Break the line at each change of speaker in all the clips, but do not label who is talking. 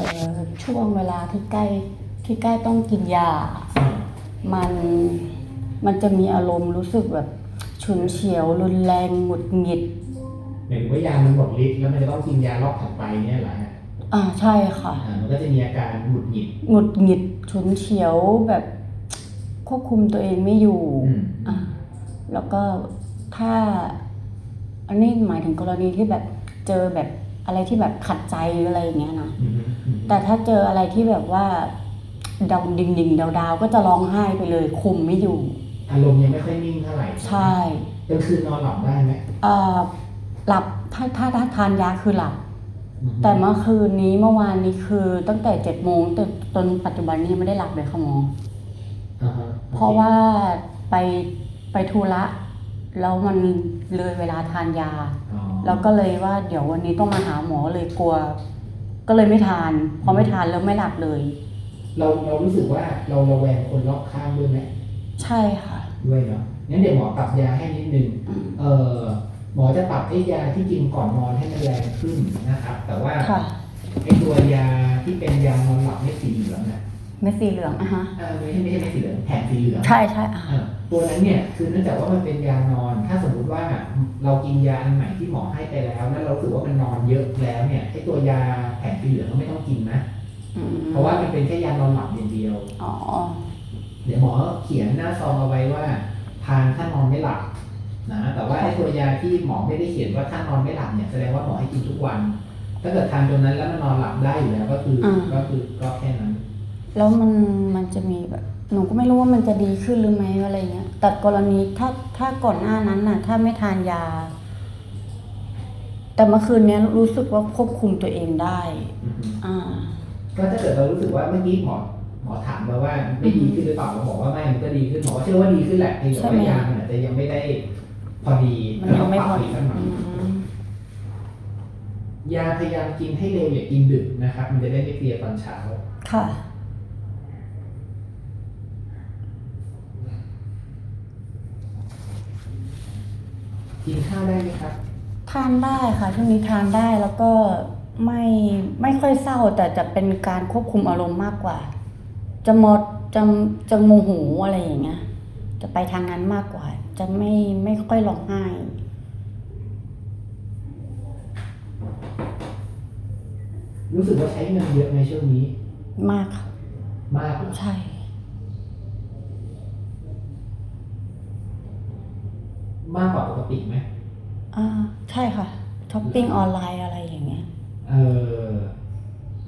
ออช่วงเวลาที่ใกล้ที่ใกล้ต้องกินยา มันมันจะมีอารมณ์รู้สึกแบบฉุนเฉียวรุนแรงหงุดหงิด
หมายถึงว่ายามันหมดฤทธิ์แล้วมันจะต้องกินยารอบถัดไปเนี่ยเหรอฮะ
อ่าใช่ค่ะ
อ่ามันก็จะมีอาการหงุดหงิด
หงุดหงิดฉุนเฉียวแบบควบคุมตัวเองไม่อยู่
อืม
อ่าแล้วก็ถ้า อันนี้หมายถึงกรณีที่แบบเจอแบบ อะไรที่แบบขัดใจหรืออะไรอย่างเงี้ยนะ
อืมอืม
แต่ถ้าเจออะไรที่แบบว่าดาวดิ่งดิ่งดาวดาวๆก็จะร้องไห้ไปเลยคุมไม่อยู่
อารมณ์ยังไม่ค่อยนิ่งเท่าไหร่
ใช่
กลางคืนนอนหลับได้ไหม
เอ่อหลับถ้าถ้าถ้าทานยาคือหลับ
อืม
แต่เมื่อคืนนี้เมื่อวานนี้คือตั้งแต่เจ็ดโมงจนจนปัจจุบันนี้ยังไม่ได้หลับเลยค่ะหมอ
อ่าฮะ
เพราะว่าไปไปธุระ แล้วมันเลยเวลาทานยา
อ๋อ
แล้วก็เลยว่าเดี๋ยววันนี้ต้องมาหาหมอเลยกลัว ก็เลยไม่ทาน พอไม่ทานแล้วไม่หลับเลย
เราเรารู้สึกว่าเราระแวงคนรอบข้างด้วยไหม
ใช่ค่ะ
ด้วยเนาะงั้นเดี๋ยวหมอปรับยาให้นิดนึง
อืม
เออหมอจะปรับไอ้ยาที่กินก่อนนอนให้มันแรงขึ้นนะครับ แต่ว่า
ค่ะ
ไอ้ตัวยาที่เป็นยานอนหลับไม่สีเหลืองน่ะ
เม็ดสีเหลืองอะฮะ
เออไม่ใช่ไม่ใช่ไม่สีเหลืองแถบสีเหลือง
ใช่ใช่อะ
เออตัวนั้นเนี่ยคือเนื่องจากว่ามันเป็นยานอน ถ้าสมมุติว่าเรากินยาอันใหม่ที่หมอให้ไปแล้วแล้วเรารู้สึกว่ามันนอนเยอะแล้วเนี่ยไอ้ตัวยาแผงสีเหลืองก็ไม่ต้องกินนะ
อืม
เพราะว่ามันเป็นแค่ยานอนหลับอย่างเดียว
อ๋อ
เดี๋ยวหมอเขียนหน้าซองเอาไว้ว่าทานถ้านอนไม่หลับนะ แต่ว่าไอ้ตัวยาที่หมอไม่ได้เขียนว่าถ้านอนไม่หลับเนี่ยแสดงว่าหมอให้กินทุกวัน ถ้าเกิดทานตัวนั้นแล้วมันนอนหลับได้อยู่แล้วก็คืออก็คือก็แค่นั้น
แล้วมันมันจะมีแบบหนูก็ไม่รู้ว่ามันจะดีขึ้นหรือไม่อะไรเงี้ยแต่กรณีถ้าถ้าก่อนหน้านั้นน่ะ ถ้าไม่ทานยา แต่เมื่อคืนเนี้ยรู้สึกว่าควบคุมตัวเองได้
อือฮึ
อ่า
ก็ถ้าเกิดเรารู้สึกว่าเมื่อกี้หมอหมอถามมาว่าไม่ดีขึ้นหรือเปล่าเราบอกว่าไม่มันก็ดีขึ้นหมอก็เชื่อว่าดีขึ้นแหละเพียงแต่
ใช่ไหม
ว่ายามันอาจจะยังไม่ได้พอดี
มันยังไม่พอ
ก็ต้งปรับกสักหน่อย
อืม
ยาพยายามกินให้เร็วอย่ากินดึกนะครับ มันจะได้ไม่เพลียตอนเช้า
ค่ะ
กินข้าวได้ไหมครับ
ทานได้ค่ะช่วงนี้ทานได้แล้วก็ไม่ไม่ค่อยเศร้าแต่จะเป็นการควบคุมอารมณ์มากกว่า จะหมดจะจะโมโหอะไรอย่างเงี้ยจะไปทางนั้นมากกว่า จะไม่ไม่ค่อยร้องไห้
รู้สึกว่าใช้เงินเยอะในช่วงนี้
มากค่ะ
มากเหรอ
ใช่
มากกว่าปกติไหม
อ่าใช่ค่ะช้อปปิ้งออนไลน์อะไรอย่างเงี้ย
เออ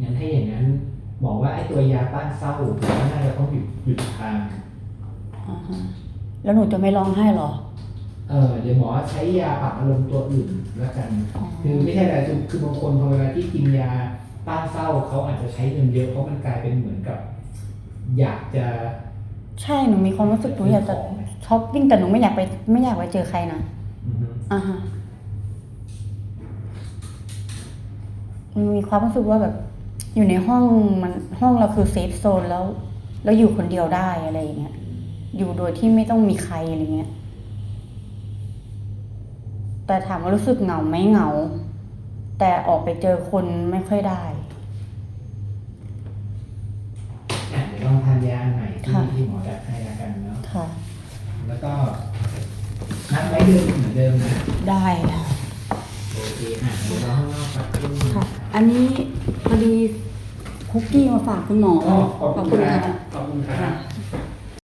งั้นถ้าอย่างนั้นบอกว่าไอ้ตัวยาต้านเศร้าก็น่าจะต้องหยุดหยุดทาน
อ่าฮะแล้วหนูจะไม่ร้องไห้เหรอ
เออเดี๋ยวหมอใช้ยาปรับอารมณ์ตัวอื่นแล้วกัน
อ๋อ
คือไม่ใช่อะไรคือคือบางคนพอเวลาที่กินยาต้านเศร้าเขาอาจจะใช้เงินเยอะเพราะมันกลายเป็นเหมือนกับ อยากจะ
ใช่หนูมีความรู้สึกหนูอยากจะช้อปปิ้งแต่หนูไม่อยากไปไม่อยากไปเจอใครนะ
อือฮึ
อ่าฮะมันมีความรู้สึกว่าแบบ อยู่ในห้องมันห้องเราคือเซฟโซนแล้ว แล้วอยู่คนเดียวได้อะไรอย่างเงี้ยอยู่โดยที่ไม่ต้องมีใครอะไรเงี้ย แต่ถามว่ารู้สึกเหงาไหมเหงา แต่ออกไปเจอคนไม่ค่อยได้
อะเดี๋ยวลองทานยาอันใหม่ ที่
ค่ะ
ที่หมอจัดให้แล้วกันเนาะ
ค่ะ
แล้วก็นัดไว้เดิมเหมือนเดิมนะ
ได้ค่ะ
โอเคอะเดี๋ยวเราข้างนอกครับ
ค่ะ อันนี้พอดีคุกกี้มาฝากคุณหมอ
อ๋อขอบคุณค
ค่ะ
รับขอบคุณครับ